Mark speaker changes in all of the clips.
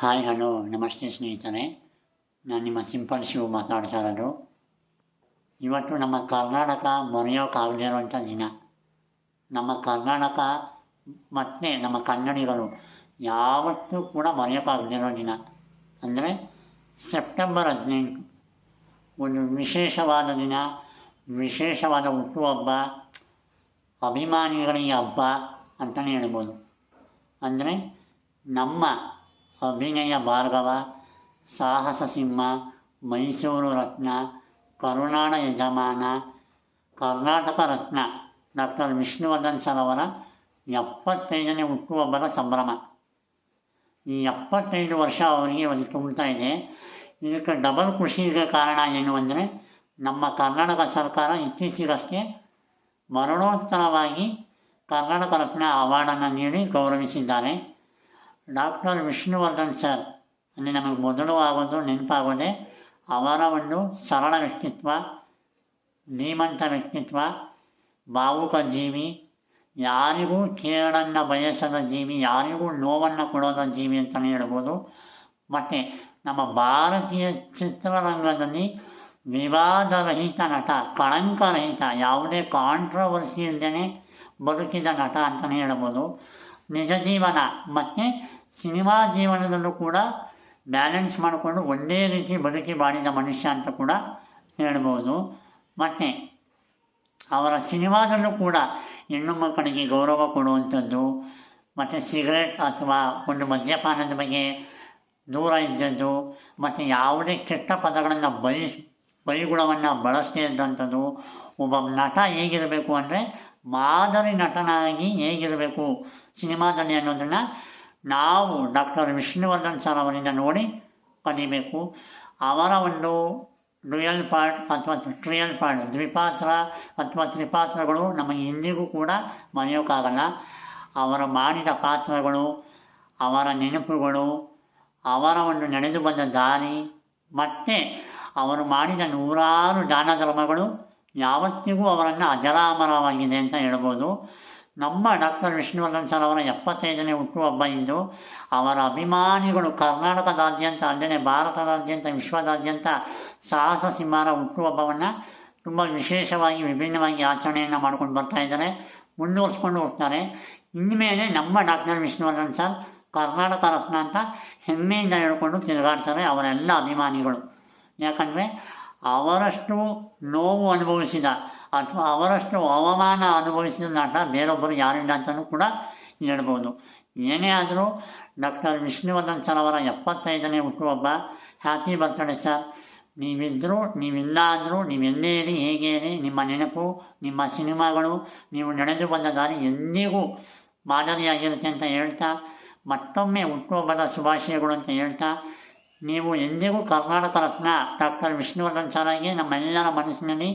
Speaker 1: Hi hello ನಮಸ್ತೆ ಸ್ನೇಹಿತರೆ. ನಾನು ನಿಮ್ಮ ಸಿಂಪಲ್ ಶಿವ ಮಾತಾಡ್ತಾ ಇರೋದು ಇವತ್ತು ನಮ್ಮ ಕರ್ನಾಟಕ ಮರೆಯೋಕ್ಕಾಗದಿರುವಂಥ ದಿನ. ನಮ್ಮ ಕರ್ನಾಟಕ ಮತ್ತು ನಮ್ಮ ಕನ್ನಡಿಗರು ಯಾವತ್ತೂ ಕೂಡ ಮರೆಯೋಕ್ಕಾಗದಿರೋ ದಿನ. ಅಂದರೆ ಸೆಪ್ಟೆಂಬರ್ ಹದಿನೆಂಟು. ಒಂದು ವಿಶೇಷವಾದ ದಿನ, ವಿಶೇಷವಾದ ಹುಟ್ಟುಹಬ್ಬ, ಅಭಿಮಾನಿಗಳಿಗೆ ಹಬ್ಬ ಅಂತಲೇ ಹೇಳ್ಬೋದು. ಅಂದರೆ ನಮ್ಮ ಅಭಿನಯ ಭಾರ್ಗವ, ಸಾಹಸ ಸಿಂಹ, ಮೈಸೂರು ರತ್ನ ಕರುನಾಡ ಯಜಮಾನ, ಕರ್ನಾಟಕ ರತ್ನ ಡಾಕ್ಟರ್ ವಿಷ್ಣುವರ್ಧನ್ ಸರ್ ಅವರ ಎಪ್ಪತ್ತೈದನೇ ಹುಟ್ಟುಹಬ್ಬದ ಸಂಭ್ರಮ. ಈ ಎಪ್ಪತ್ತೈದು ವರ್ಷ ಅವರಿಗೆ ಒಂದು ತುಂಬ್ತಾ ಇದೆ. ಇದಕ್ಕೆ ಡಬಲ್ ಖುಷಿಗೆ ಕಾರಣ ಏನು ಅಂದರೆ ನಮ್ಮ ಕರ್ನಾಟಕ ಸರ್ಕಾರ ಇತ್ತೀಚೆಗಷ್ಟೇ ಮರಣೋತ್ತರವಾಗಿ ಕರ್ನಾಟಕ ರತ್ನ ಅವಾರ್ಡನ್ನು ನೀಡಿ ಗೌರವಿಸಿದ್ದಾರೆ. ಡಾಕ್ಟರ್ ವಿಷ್ಣುವರ್ಧನ್ ಸರ್ ಅಂದರೆ ನಮಗೆ ಮೊದಲು ಆಗೋದು ನೆನಪಾಗೋದೆ ಅವರ ಒಂದು ಸರಳ ವ್ಯಕ್ತಿತ್ವ, ಧೀಮಂತ ವ್ಯಕ್ತಿತ್ವ ಭಾವುಕ ಜೀವಿ, ಯಾರಿಗೂ ಕೇಳನ್ನು ಬಯಸದ ಜೀವಿ, ಯಾರಿಗೂ ನೋವನ್ನು ಕೊಡೋದ ಜೀವಿ ಅಂತಲೇ ಹೇಳ್ಬೋದು. ಮತ್ತು ನಮ್ಮ ಭಾರತೀಯ ಚಿತ್ರರಂಗದಲ್ಲಿ ವಿವಾದರಹಿತ ನಟ, ಕಳಂಕರಹಿತ, ಯಾವುದೇ ಕಾಂಟ್ರವರ್ಸಿ ಇಲ್ಲದೇ ಬದುಕಿದ ನಟ ಅಂತಲೇ ಹೇಳ್ಬೋದು. ನಿಜ ಜೀವನ ಮತ್ತು ಸಿನಿಮಾ ಜೀವನದಲ್ಲೂ ಕೂಡ ಬ್ಯಾಲೆನ್ಸ್ ಮಾಡಿಕೊಂಡು ಒಂದೇ ರೀತಿ ಬದುಕಿ ಬಾಳಿದ ಮನುಷ್ಯ ಅಂತ ಕೂಡ ಹೇಳ್ಬೋದು. ಮತ್ತು ಅವರ ಸಿನಿಮಾದಲ್ಲೂ ಕೂಡ ಹೆಣ್ಣು ಮಕ್ಕಳಿಗೆ ಗೌರವ ಕೊಡುವಂಥದ್ದು, ಮತ್ತು ಸಿಗರೆಟ್ ಅಥವಾ ಒಂದು ಮದ್ಯಪಾನದ ಬಗ್ಗೆ ದೂರ ಇದ್ದದ್ದು, ಮತ್ತು ಯಾವುದೇ ಕೆಟ್ಟ ಪದಗಳನ್ನು ಬಯಸ್ ಬೈಗುಣವನ್ನು ಬಳಸದೇ ಇದ್ದಂಥದ್ದು, ಒಬ್ಬ ನಟ ಹೇಗಿರಬೇಕು ಅಂದರೆ ಮಾದರಿ ನಟನಾಗಿ ಹೇಗಿರಬೇಕು ಸಿನಿಮಾದಲ್ಲಿ ಅನ್ನೋದನ್ನು ನಾವು ಡಾಕ್ಟರ್ ವಿಷ್ಣುವರ್ಧನ್ ಸರ್ ಅವರಿಂದ ನೋಡಿ ಕಲಿಬೇಕು. ಅವರ ಒಂದು ಡ್ಯುಯಲ್ ಪಾರ್ಟ್ ಅಥವಾ ಟ್ರಿಯಲ್ ಪಾರ್ಟ್, ದ್ವಿಪಾತ್ರ ಅಥವಾ ತ್ರಿಪಾತ್ರಗಳು ನಮಗೆ ಇಂದಿಗೂ ಕೂಡ ಮರೆಯೋಕ್ಕಾಗಲ್ಲ. ಅವರ ಮಾಡಿದ ಪಾತ್ರಗಳು, ಅವರ ನೆನಪುಗಳು, ಅವರ ಒಂದು ನಡೆದು ಬಂದ ದಾರಿ, ಮತ್ತು ಅವರು ಮಾಡಿದ ನೂರಾರು ದಾನ ಧರ್ಮಗಳು ಯಾವತ್ತಿಗೂ ಅವರನ್ನು ಅಜರಾಮರವಾಗಿದೆ ಅಂತ ಹೇಳ್ಬೋದು. ನಮ್ಮ ಡಾಕ್ಟರ್ ವಿಷ್ಣುವರ್ಧನ್ ಸರ್ ಅವರ ಎಪ್ಪತ್ತೈದನೇ ಹುಟ್ಟುಹಬ್ಬ ಇಂದು. ಅವರ ಅಭಿಮಾನಿಗಳು ಕರ್ನಾಟಕದಾದ್ಯಂತ ಅಲ್ಲದೆ ಭಾರತದಾದ್ಯಂತ, ವಿಶ್ವದಾದ್ಯಂತ ಸಾಹಸ ಸಿಂಹರ ಹುಟ್ಟುಹಬ್ಬವನ್ನು ತುಂಬ ವಿಶೇಷವಾಗಿ, ವಿಭಿನ್ನವಾಗಿ ಆಚರಣೆಯನ್ನು ಮಾಡ್ಕೊಂಡು ಬರ್ತಾ ಇದ್ದಾರೆ. ಮುಂದುವರ್ಸ್ಕೊಂಡು ಹೋಗ್ತಾರೆ. ಇನ್ಮೇಲೆ ನಮ್ಮ ಡಾಕ್ಟರ್ ವಿಷ್ಣುವರ್ಧನ್ ಸರ್ ಕರ್ನಾಟಕ ರತ್ನ ಅಂತ ಹೆಮ್ಮೆಯಿಂದ ಹೇಳ್ಕೊಂಡು ತಿರುಗಾಡ್ತಾರೆ ಅವರೆಲ್ಲ ಅಭಿಮಾನಿಗಳು. ಯಾಕಂದರೆ ಅವರಷ್ಟು ನೋವು ಅನುಭವಿಸಿದ ಅಥವಾ ಅವರಷ್ಟು ಅವಮಾನ ಅನುಭವಿಸಿದ ನಟ ಬೇರೊಬ್ಬರು ಯಾರಿಲ್ಲ ಅಂತಲೂ ಕೂಡ ಹೇಳ್ಬೋದು. ಏನೇ ಆದರೂ ಡಾಕ್ಟರ್ ವಿಷ್ಣುವರ್ಧನ್ ಸರ್ ಅವರ ಎಪ್ಪತ್ತೈದನೇ ಹುಟ್ಟುಹಬ್ಬ, ಹ್ಯಾಪಿ ಬರ್ತ್ಡೇ ಸರ್. ನೀವಿದ್ದರೂ ನೀವಿಲ್ಲ ನೀವೆಲ್ಲೇ ಇರಿ, ಹೇಗೆ ಇರಿ, ನಿಮ್ಮ ನೆನಪು, ನಿಮ್ಮ ಸಿನಿಮಾಗಳು, ನೀವು ನಡೆದು ಬಂದ ದಾರಿ ಎಂದಿಗೂ ಮಾದರಿಯಾಗಿರುತ್ತೆ ಅಂತ ಹೇಳ್ತಾ ಮತ್ತೊಮ್ಮೆ ಹುಟ್ಟುಹಬ್ಬದ ಶುಭಾಶಯಗಳು ಅಂತ ಹೇಳ್ತಾ ನೀವು ಎಂದಿಗೂ ಕರ್ನಾಟಕ ರತ್ನ ಡಾಕ್ಟರ್ ವಿಷ್ಣುವರ್ಧನ್ ಸರಾಗಿ ನಮ್ಮೆಲ್ಲರ ಮನಸ್ಸಿನಲ್ಲಿ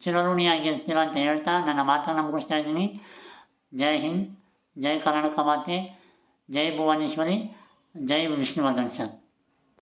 Speaker 1: ಚಿರಋಣಿಯಾಗಿರ್ತೀರ ಅಂತ ಹೇಳ್ತಾ ನನ್ನ ಮಾತನ್ನು ಮುಗಿಸ್ತಾ ಇದ್ದೀನಿ ಜೈ ಹಿಂದ್ ಜೈ ಕರ್ನಾಟಕ ಮಾತೆ ಜೈ ಭುವನೇಶ್ವರಿ ಜೈ ವಿಷ್ಣುವರ್ಧನ್ ಸರ್